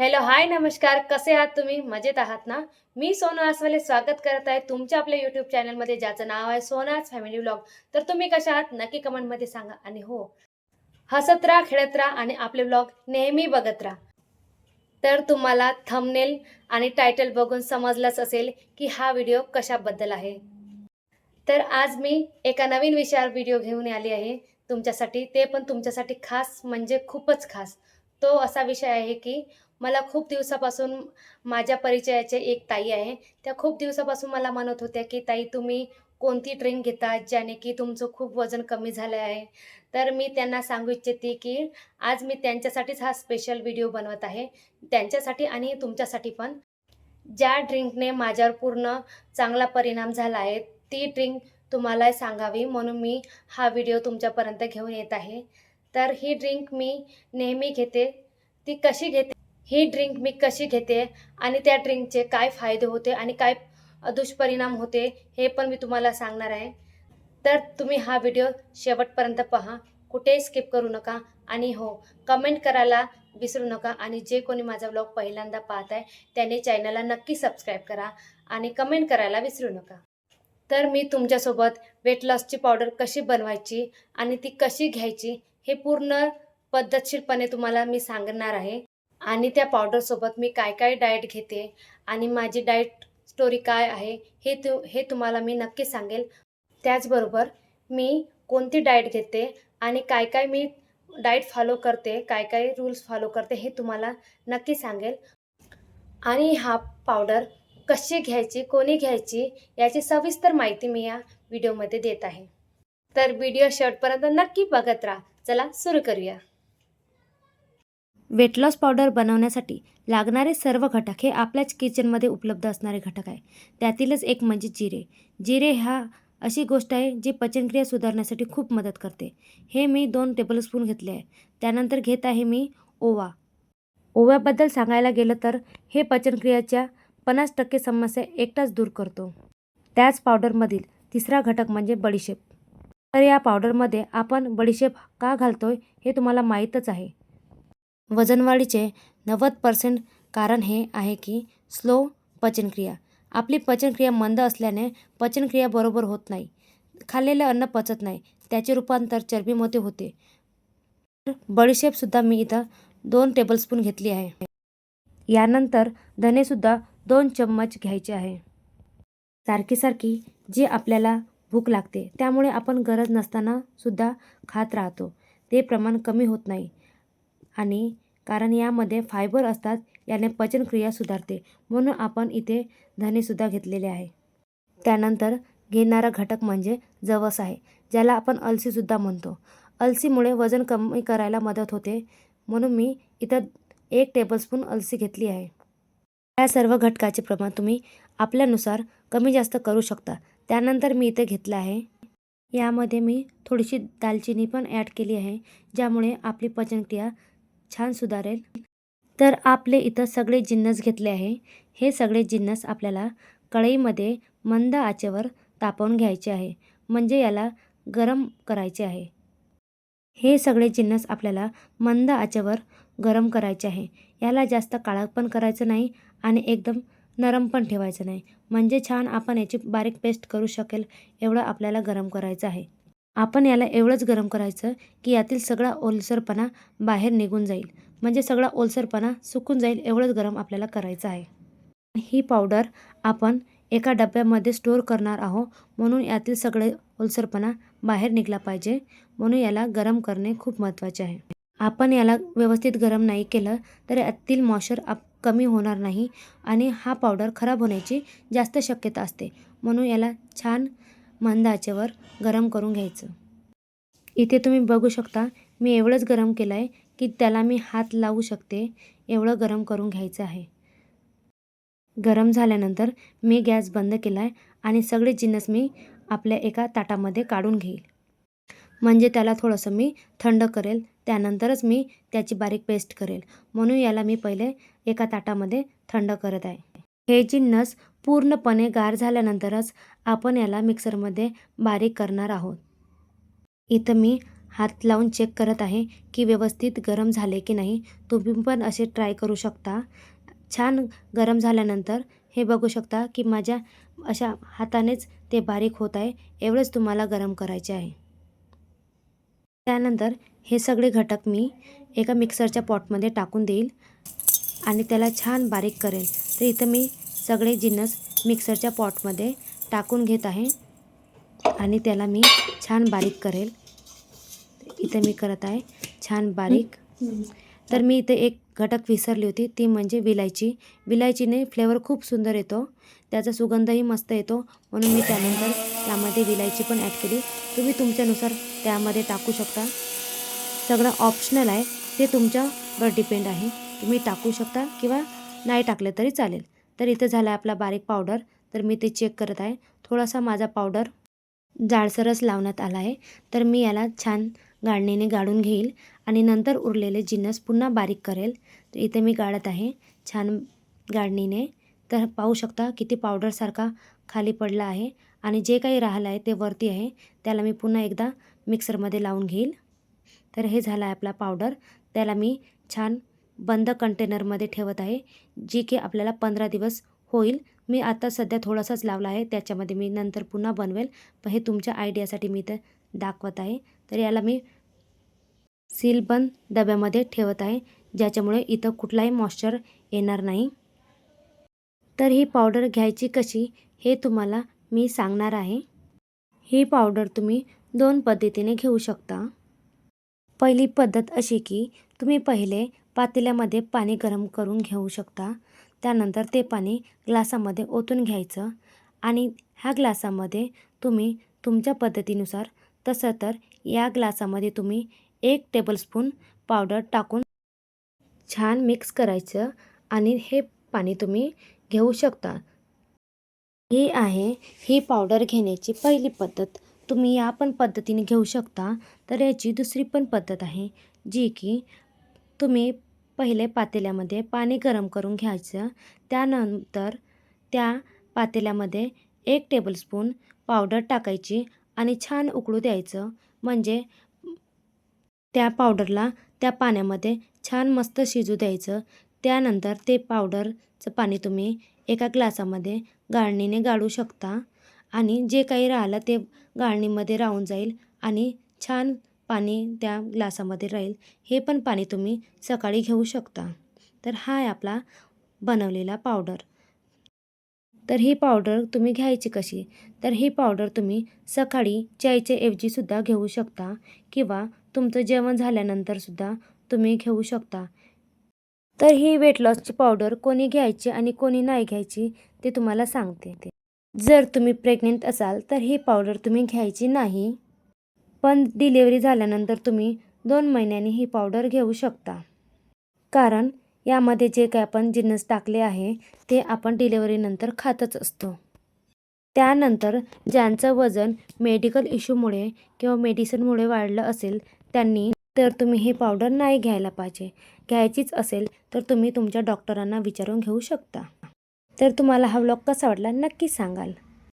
Hello hi नमस्कार. कसे आहात तुम्ही? मजेत आहात ना? मी सोनू आसवाले स्वागत करत आहे तुमच्या आपल्या यूट्यूब चॅनलमध्ये ज्याचं नाव आहे सोनाज फॅमिली व्लॉग तर तुम्ही कशा आहात? नक्की कमेंटमध्ये सांगा. आणि हो हसत राहा खेळत राहा आणि आपले ब्लॉग नेहमी बघत राहा. तर तुम्हाला थंबनेल आणि टायटल बघून समजलंच असेल की हा व्हिडिओ कशाबद्दल आहे. तर आज मी एका नवीन विषयावर व्हिडिओ घेऊन आली आहे. तुमच्यासाठी ते पण तुमच्यासाठी खास म्हणजे खूपच खास. तो असा विषय आहे की मला खूप दिवसापासून माझ्या परिचयाचे एक ताई आहे. त्या खूप दिवसापासून मला म्हणत होत्या की ताई तुम्ही कोणती ड्रिंक घेता ज्याने की तुमचं खूप वजन कमी झालं आहे तर मी त्यांना सांगू इच्छिते की आज मी त्यांच्यासाठीच हा स्पेशल व्हिडिओ बनवत आहे. त्यांच्यासाठी आणि तुमच्यासाठी पण. ज्या ड्रिंकने माझ्यावर पूर्ण चांगला परिणाम झाला आहे ती ड्रिंक तुम्हाला सांगावी म्हणून मी हा व्हिडिओ तुमच्यापर्यंत घेऊन येत आहे. तर ही ड्रिंक मी नेहमी घेते. ती कशी घेते? ही ड्रिंक मी कशी घेते आणि त्या ड्रिंकचे काय फायदे होते आणि काय दुष्परिणाम होते हे पण मी तुम्हाला सांगणार आहे. तर तुम्ही हा व्हिडिओ शेवटपर्यंत पहा. कुठेही स्किप करू नका आणि हो कमेंट करायला विसरू नका आणि जे कोणी माझा ब्लॉग पहिल्यांदा पाहत आहे त्याने चॅनलला नक्की सबस्क्राईब करा आणि कमेंट करायला विसरू नका. तर मी तुमच्यासोबत वेट लॉसची पावडर कशी बनवायची आणि ती कशी घ्यायची हे पूर्ण पद्धतशीरपणे तुम्हाला मी सांगणार आहे. आणि त्या पावडरसोबत मी काय काय डाएट घेते आणि माझी डाएट स्टोरी काय आहे हे तु हे तुम्हाला मी नक्की सांगेल. त्याचबरोबर मी कोणती डाएट घेते आणि काय काय मी डाएट फॉलो करते काय काय रूल्स फॉलो करते हे तुम्हाला नक्की सांगेल. आणि हा पावडर कशी घ्यायची कोणी घ्यायची याची सविस्तर माहिती मी या व्हिडिओमध्ये देत आहे. तर व्हिडिओ शेवटपर्यंत नक्की बघत राहा. चला सुरू करूया. वेट लॉस पावडर बनवण्यासाठी लागणारे सर्व घटक हे आपल्याच किचनमध्ये उपलब्ध असणारे घटक आहे. त्यातीलच एक म्हणजे जिरे. जिरे हा अशी गोष्ट आहे जी पचनक्रिया सुधारण्यासाठी खूप मदत करते. हे मी दोन टेबलस्पून घेतले आहे. त्यानंतर घेत आहे मी ओवा. ओव्याबद्दल सांगायला गेलं तर हे पचनक्रियाच्या पन्नास टक्के समस्या एकटाच दूर करतो. त्याच पावडरमधील तिसरा घटक म्हणजे बडीशेप. तर या पावडरमध्ये आपण बडीशेप का घालतोय हे तुम्हाला माहीतच आहे. वजनवाढीचे नव्वद पर्सेंट कारण हे आहे की स्लो पचनक्रिया. आपली पचनक्रिया मंद असल्याने पचनक्रिया बरोबर होत नाही. खाल्लेले अन्न पचत नाही. त्याचे रूपांतर चरबीमध्ये होते. बडीशेपसुद्धा मी इथं दोन टेबलस्पून घेतली आहे. यानंतर धनेसुद्धा दोन चम्मच घ्यायचे आहे. सारखी सारखी जी आपल्याला भूक लागते त्यामुळे आपण गरज नसताना सुद्धा खात राहतो. ते प्रमाण कमी होत नाही. आणि कारण यामध्ये फायबर असतात याने पचनक्रिया सुधारते. म्हणून आपण इथे धनेसुद्धा घेतलेले आहे. त्यानंतर घेणारा घटक म्हणजे जवस आहे ज्याला आपण अलसीसुद्धा म्हणतो. अलसीमुळे वजन कमी करायला मदत होते म्हणून मी इथं एक टेबलस्पून अलसी घेतली आहे. या सर्व घटकाचे प्रमाण तुम्ही आपल्यानुसार कमी जास्त करू शकता. त्यानंतर मी इथे घेतलं आहे. यामध्ये मी थोडीशी दालचिनी पण ॲड केली आहे ज्यामुळे आपली पचनक्रिया छान सुधारेल. तर आपले इथं सगळे जिन्नस घेतले आहे. हे सगळे जिन्नस आपल्याला कढईमध्ये मंद आचेवर तापवून घ्यायचे आहे. म्हणजे याला गरम करायचे आहे. हे सगळे जिन्नस आपल्याला मंद आचेवर गरम करायचे आहे. याला जास्त काळा पण करायचं नाही आणि एकदम नरम पण ठेवायचं नाही. म्हणजे छान आपण याची बारीक पेस्ट करू शकेल. एवढं आपल्याला गरम करायचं आहे. आपण याला एवढंच गरम करायचं की यातील सगळा ओलसरपणा बाहेर निघून जाईल. म्हणजे सगळा ओलसरपणा सुकून जाईल एवढंच गरम आपल्याला करायचं आहे. ही पावडर आपण एका डब्यामध्ये स्टोअर करणार आहोत. म्हणून यातील सगळे ओलसरपणा बाहेर निघला पाहिजे. म्हणून याला गरम करणे खूप महत्त्वाचे आहे. आपण याला व्यवस्थित गरम नाही केलं तर यातील मॉशर आप कमी होणार नाही आणि हा पावडर खराब होण्याची जास्त शक्यता असते. म्हणून याला छान मंद आचेवर गरम करून घ्यायचं. इथे तुम्ही बघू शकता मी एवढंच गरम केलं आहे की त्याला मी हात लावू शकते एवढं गरम करून घ्यायचं आहे. गरम झाल्यानंतर मी गॅस बंद केला आहे आणि सगळे जिन्नस मी आपल्या एका ताटामध्ये काढून घेईल. म्हणजे त्याला थोडंसं मी थंड करेल त्यानंतरच मी त्याची बारीक पेस्ट करेल. म्हणून याला मी पहिले एका ताटामध्ये थंड करत आहे. हे जिन्नस पूर्णपणे गार झाल्यानंतरच आपण याला मिक्सरमध्ये बारीक करणार आहोत. इथं मी हात लावून चेक करत आहे की व्यवस्थित गरम झाले की नाही. तुम्ही पण असे ट्राय करू शकता. छान गरम झाल्यानंतर हे बघू शकता की माझ्या अशा हातानेच ते बारीक होत आहे. एवढंच तुम्हाला गरम करायचे आहे. त्यानंतर हे सगळे घटक मी एका मिक्सरच्या पॉटमध्ये टाकून देईल. आणि त्याला छान बारीक करेल तर इथं मी सगळे जिन्नस मिक्सरच्या पॉटमध्ये टाकून घेत आहे. आणि त्याला मी छान बारीक करेल. इथं मी करत आहे छान बारीक. तर मी इथे एक घटक विसरली होती. ती म्हणजे विलायची. विलायचीने फ्लेवर खूप सुंदर येतो. त्याचा सुगंधही मस्त येतो. म्हणून मी त्यानंतर त्यामध्ये विलायची पण ॲड केली. तुम्ही तुमच्यानुसार त्यामध्ये टाकू शकता. सगळं ऑप्शनल आहे. ते तुमच्यावर डिपेंड आहे. तुम्ही टाकू शकता किंवा नाही टाकलं तरी चालेल. तर इथं झाला आपला बारीक पावडर. तर मी ते चेक करत आहे. थोडासा माझा पावडर जाडसरच लावण्यात आला आहे. तर मी याला छान गाळणीने गाळून घेईल आणि नंतर उरलेले जिन्नस पुन्हा बारीक करेल. तर इथे मी गाळत आहे छान गाळणीने. तर पाहू शकता किती पावडरसारखा खाली पडला आहे आणि जे काही राहिलं आहे ते वरती आहे. त्याला मी पुन्हा एकदा मिक्सरमध्ये लावून घेईल. तर हे झालं आहे आपला पावडर. त्याला मी छान बंद कंटेनरमध्ये ठेवत आहे जी की आपल्याला पंधरा दिवस होईल. मी आता सध्या थोडासाच लावला आहे त्याच्यामध्ये मी नंतर पुन्हा बनवेल. पण हे तुमच्या आयडियासाठी मी इथं दाखवत आहे. तर याला मी सीलबंद डब्यामध्ये ठेवत आहे ज्याच्यामुळे इथं कुठलाही मॉइश्चर येणार नाही. तर ही पावडर घ्यायची कशी हे तुम्हाला मी सांगणार आहे. ही पावडर तुम्ही दोन पद्धतीने घेऊ शकता. पहिली पद्धत अशी की तुम्ही पहिले पातेल्यामध्ये पाणी गरम करून घेऊ शकता. त्यानंतर ते पाणी ग्लासामध्ये ओतून घ्यायचं आणि ह्या ग्लासामध्ये तुम्ही तुमच्या पद्धतीनुसार तसं तर या ग्लासामध्ये तुम्ही एक टेबलस्पून पावडर टाकून छान मिक्स करायचं आणि हे पाणी तुम्ही घेऊ शकता. ही आहे ही पावडर घेण्याची पहिली पद्धत. तुम्ही या पण पद्धतीने घेऊ शकता. तर याची दुसरी पण पद्धत आहे जी की तुम्ही पहिले पातेल्यामध्ये पाणी गरम करून घ्यायचं. त्यानंतर त्या पातेल्यामध्ये एक टेबलस्पून पावडर टाकायची आणि छान उकळू द्यायचं. म्हणजे त्या पावडरला त्या पाण्यामध्ये छान मस्त शिजू द्यायचं. त्यानंतर ते पावडरचं पाणी तुम्ही एका ग्लासामध्ये गाळणीने गाळू शकता. आणि जे काही राहिलं ते गाळणीमध्ये राहून जाईल आणि छान पाणी त्या ग्लासामध्ये राहील. हे पण पाणी तुम्ही सकाळी घेऊ शकता. तर हा आहे आपला बनवलेला पावडर. तर ही पावडर तुम्ही घ्यायची कशी? तर ही पावडर तुम्ही सकाळी चायच्या ऐवजीसुद्धा घेऊ शकता किंवा तुमचं जेवण झाल्यानंतरसुद्धा तुम्ही घेऊ शकता. तर ही वेट लॉसची पावडर कोणी घ्यायची आणि कोणी नाही घ्यायची ते तुम्हाला सांगते. जर तुम्ही प्रेग्नेंट असाल तर ही पावडर तुम्ही घ्यायची नाही. पण डिलेवरी झाल्यानंतर तुम्ही दोन महिन्यांनी ही पावडर घेऊ शकता. कारण यामध्ये जे काही आपण जिन्नस टाकले आहे ते आपण डिलेवरीनंतर खातच असतो. त्यानंतर ज्यांचं वजन मेडिकल इश्यूमुळे किंवा मेडिसिनमुळे वाढलं असेल त्यांनी तर तुम्ही ही पावडर नाही घ्यायला पाहिजे. घ्यायचीच असेल तर तुम्ही तुमच्या डॉक्टरांना विचारून घेऊ शकता. तर तुम्हाला हा व्लॉग कसा वाटला नक्की सांगाल.